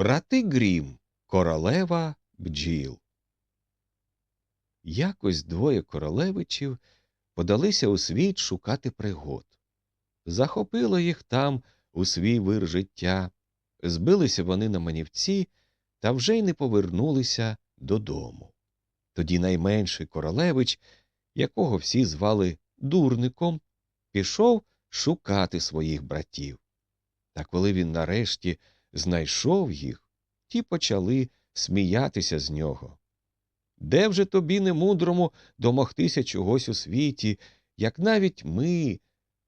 Брати Грім, королева бджіл. Якось двоє королевичів подалися у світ шукати пригод. Захопило їх там у свій вир життя, збилися вони на манівці та вже й не повернулися додому. Тоді найменший королевич, якого всі звали дурником, пішов шукати своїх братів. Та коли він нарешті знайшов їх, ті почали сміятися з нього. Де вже тобі, немудрому, домогтися чогось у світі, як навіть ми,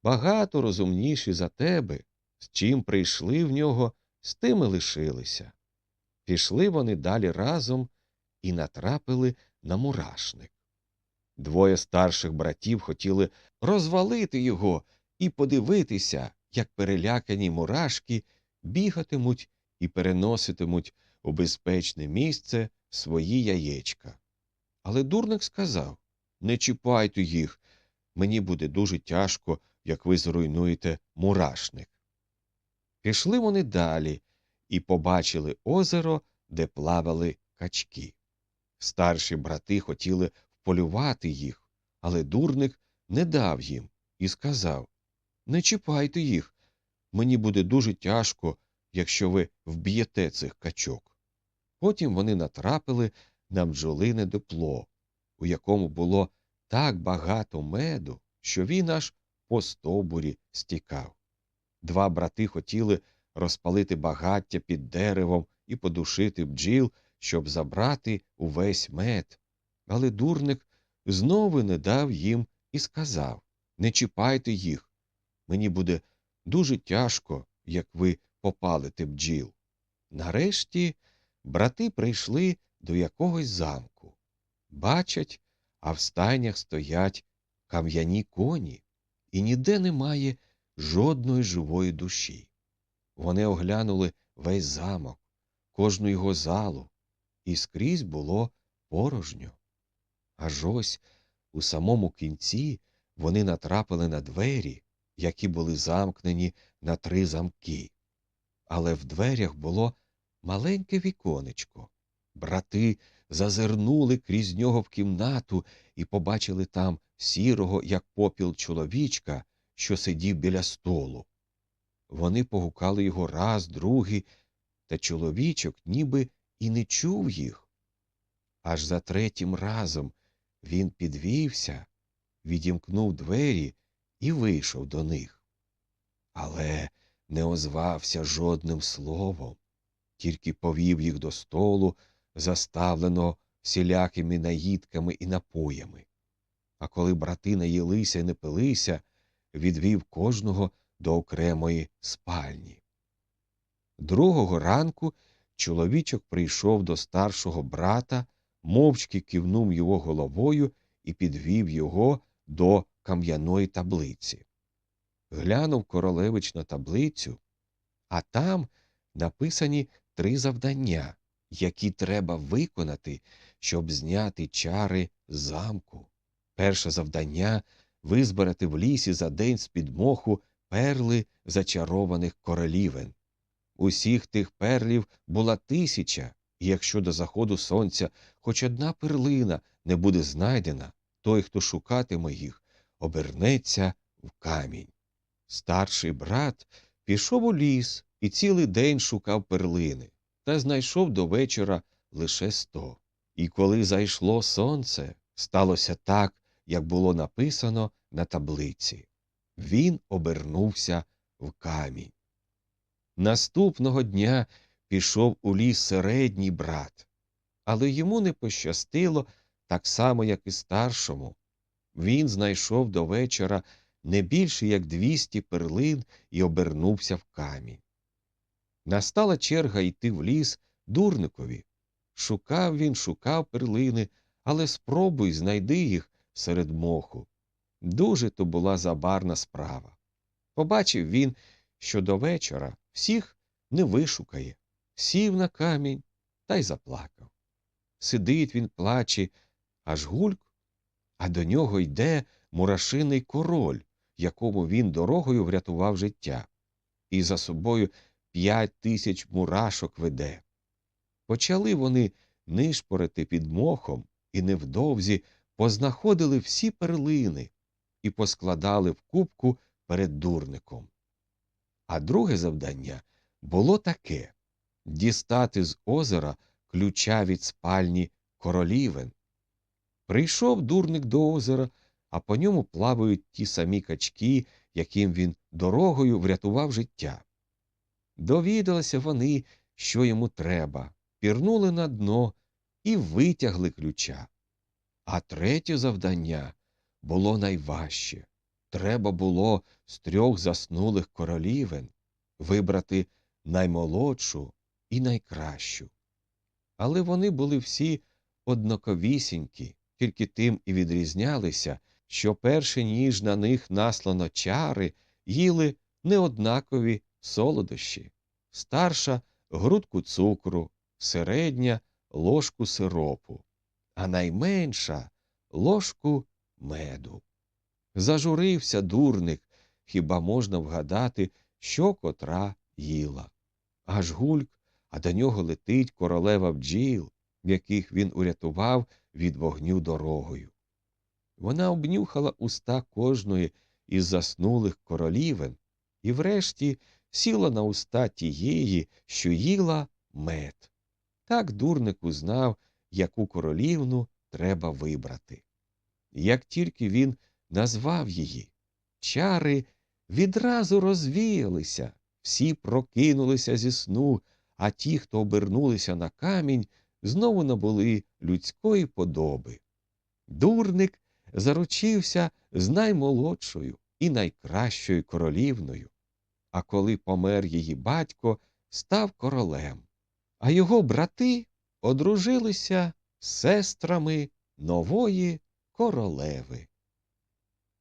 багато розумніші за тебе, з чим прийшли в нього, з тим і лишилися. Пішли вони далі разом і натрапили на мурашник. Двоє старших братів хотіли розвалити його і подивитися, як перелякані мурашки бігатимуть і переноситимуть у безпечне місце свої яєчка. Але дурник сказав Не чіпайте їх, мені буде дуже тяжко, як ви зруйнуєте мурашник. Пішли вони далі і побачили озеро, де плавали качки. Старші брати хотіли вполювати їх, але дурник не дав їм і сказав Не чіпайте їх, мені буде дуже тяжко, якщо ви вб'єте цих качок. Потім вони натрапили на бджолине дупло, у якому було так багато меду, що він аж по стовбурі стікав. Два брати хотіли розпалити багаття під деревом і подушити бджіл, щоб забрати увесь мед. Але дурник знову не дав їм і сказав Не чіпайте їх. Мені буде дуже тяжко, як ви попалите бджіл. Нарешті брати прийшли до якогось замку. Бачать, а в стайнях стоять кам'яні коні, і ніде немає жодної живої душі. Вони оглянули весь замок, кожну його залу, і скрізь було порожньо. Аж ось у самому кінці вони натрапили на двері, які були замкнені на три замки. Але в дверях було маленьке віконечко. Брати зазирнули крізь нього в кімнату і побачили там сірого, як попіл чоловічка, що сидів біля столу. Вони погукали його раз, другий, та чоловічок ніби і не чув їх. Аж за третім разом він підвівся, відімкнув двері і вийшов до них. Але не озвався жодним словом, тільки повів їх до столу, заставленого всілякими наїдками і напоями. А коли брати наїлися і не пилися, відвів кожного до окремої спальні. Другого ранку чоловічок прийшов до старшого брата, мовчки кивнув його головою і підвів його до кам'яної таблиці. Глянув королевич на таблицю, а там написані три завдання, які треба виконати, щоб зняти чари замку. Перше завдання визбирати в лісі за день з під моху перли зачарованих королівен. Усіх тих перлів була тисяча, і якщо до заходу сонця хоч одна перлина не буде знайдена, той, хто шукатиме їх, обернеться в камінь. Старший брат пішов у ліс і цілий день шукав перлини, та знайшов до вечора лише сто. І коли зайшло сонце, сталося так, як було написано на таблиці. Він обернувся в камінь. Наступного дня пішов у ліс середній брат, але йому не пощастило так само, як і старшому. Він знайшов до вечора не більше як двісті перлин і обернувся в камінь. Настала черга йти в ліс дурникові. Шукав він, шукав перлини, але спробуй знайди їх серед моху. Дуже то була забарна справа. Побачив він, що до вечора всіх не вишукає, сів на камінь та й заплакав. Сидить він, плаче, аж гульк, а до нього йде мурашиний король, якому він дорогою врятував життя, і за собою п'ять тисяч мурашок веде. Почали вони нишпорити під мохом і невдовзі познаходили всі перлини і поскладали в кубку перед дурником. А друге завдання було таке дістати з озера ключа від спальні королівен. Прийшов дурник до озера, а по ньому плавають ті самі качки, яким він дорогою врятував життя. Довідалися вони, що йому треба, пірнули на дно і витягли ключа. А третє завдання було найважче. Треба було з трьох заснулих королівен вибрати наймолодшу і найкращу. Але вони були всі однаковісінькі, тільки тим і відрізнялися, що перші ніж на них наслано чари їли неоднакові солодощі, старша грудку цукру, середня ложку сиропу, а найменша ложку меду. Зажурився дурник, хіба можна вгадати, що котра їла. Аж гульк, а до нього летить королева бджіл, яких він урятував від вогню дорогою. Вона обнюхала уста кожної із заснулих королівен і врешті сіла на уста тієї, що їла мед. Так дурник узнав, яку королівну треба вибрати. Як тільки він назвав її, чари відразу розвіялися, всі прокинулися зі сну, а ті, хто обернулися на камінь, знову набули людської подоби. Дурник заручився з наймолодшою і найкращою королівною, а коли помер її батько, став королем, а його брати одружилися сестрами нової королеви.